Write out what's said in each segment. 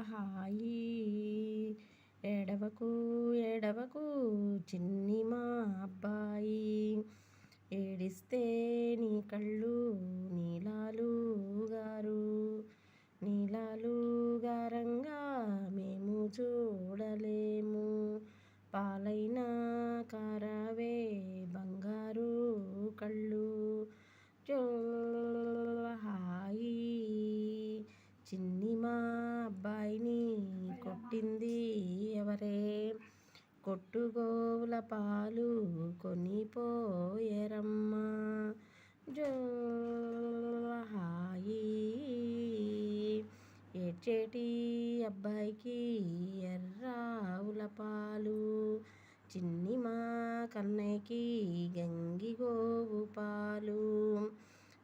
హాయి ఎడవకు ఎడవకు చిన్ని మా అబ్బాయి. ఏడిస్తే నీ కళ్ళు నీలాలు గారు. నీలాలు గారంగా మేము చూడలేము. పాలైన కారావే బంగారు కళ్ళు. చో చిన్ని మా అబ్బాయిని కొట్టింది ఎవరే? కొట్టుగోవుల పాలు కొనిపోయరమ్మా. జో హాయి ఏడ్చేటి అబ్బాయికి ఎర్రావుల పాలు? చిన్ని మా కన్నయ్యకి గంగిగోవు పాలు?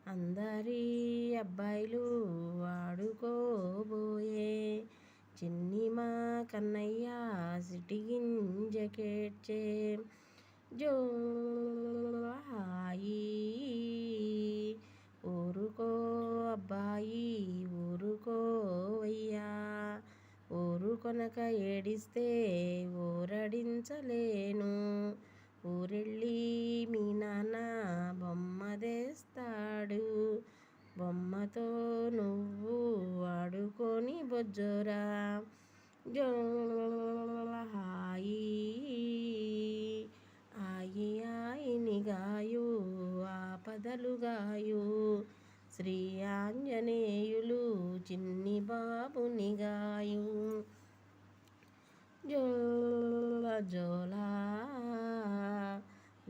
అందరి అబ్బాయిలు ఆడుకోబోయే చిన్నిమా మా కన్నయ్య సిటిగింజకేడ్చే జో హాయి ఊరుకో అబ్బాయి ఊరుకోవయ్యా ఊరుకొనక ఏడిస్తే ఊరడించలేను. ఊరెళ్ళి హాయి ఆయి ఆయిని గాయు ఆపదలు గాయు శ్రీ ఆంజనేయులు చిన్ని బాబుని గాయు జోల జోలా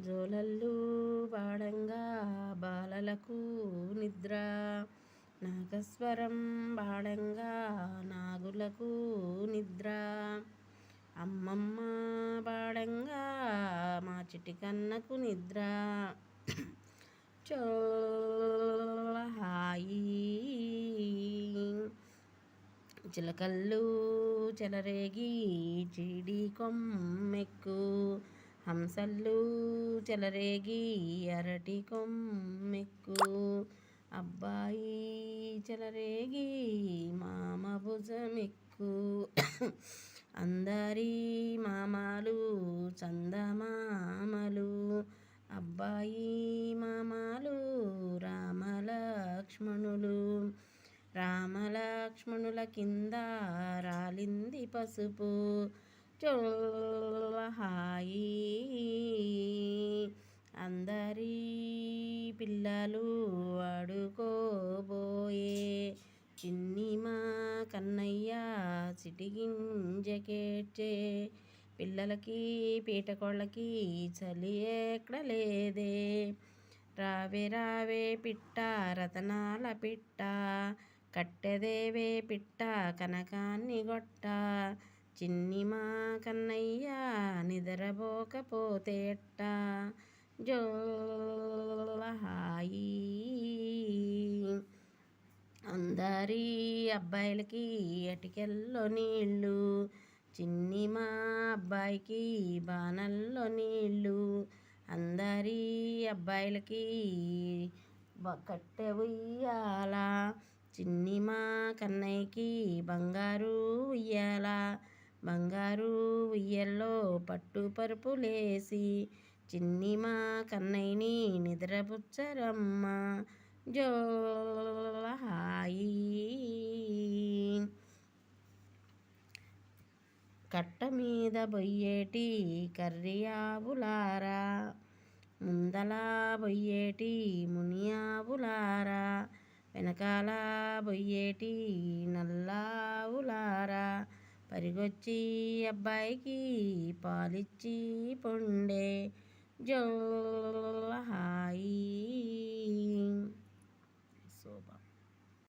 జోలల్లు పాడంగా బాలలకు నిద్ర నాగస్వరం బాడంగా నాగులకు నిద్ర. అమ్మమ్మ బాడంగా మా చిటికన్నకు నిద్ర. చోళ హాయి చిలకల్లు చెలరేగి చీడి కొమ్మెక్కు. హంసల్లు చెలరేగి అరటి కొమ్మెక్కు. అబ్బాయి చెలరేగి మామ భుజమెక్కు. అందరి మామాలు చందమామలు. అబ్బాయి మామాలు రామలక్ష్మణులు. రామలక్ష్మణుల కింద రాలింది పసుపు. హాయి. అందరి పిల్లలు ఆడుకోబోయే చిన్ని మా కన్నయ్య చిటిగింజకేడ్చే పిల్లలకి పీటకోళ్ళకి చలి ఎక్కడ లేదే? రావే రావే పిట్ట రతనాల పిట్ట కట్టెదేవే పిట్ట కనకాన్ని గొట్ట. చిన్ని మా కన్నయ్య నిద్రపోకపోతే జోహాయి. హాయి అందరి అబ్బాయిలకి అటికెల్లో నీళ్ళు చిన్ని మా అబ్బాయికి బాణల్లో నీళ్ళు అందరి అబ్బాయిలకి కట్టె ఉయ్యాల చిన్ని మా కన్నయ్యకి బంగారు ఉయ్యాల బంగారు ఉయ్యల్లో పట్టు పరుపులేసి చిన్ని మా కన్నయ్యని నిద్రపుచ్చరమ్మ. జోహాయి కట్ట మీద బొయ్యేటి కర్రియావులారా. ముందలా బొయ్యేటి మునియావులారా. వెనకాల బొయ్యేటి నల్లావులారా. పరిగొచ్చి అబ్బాయికి పాలిచ్చి పొండే జో హాయి శోభ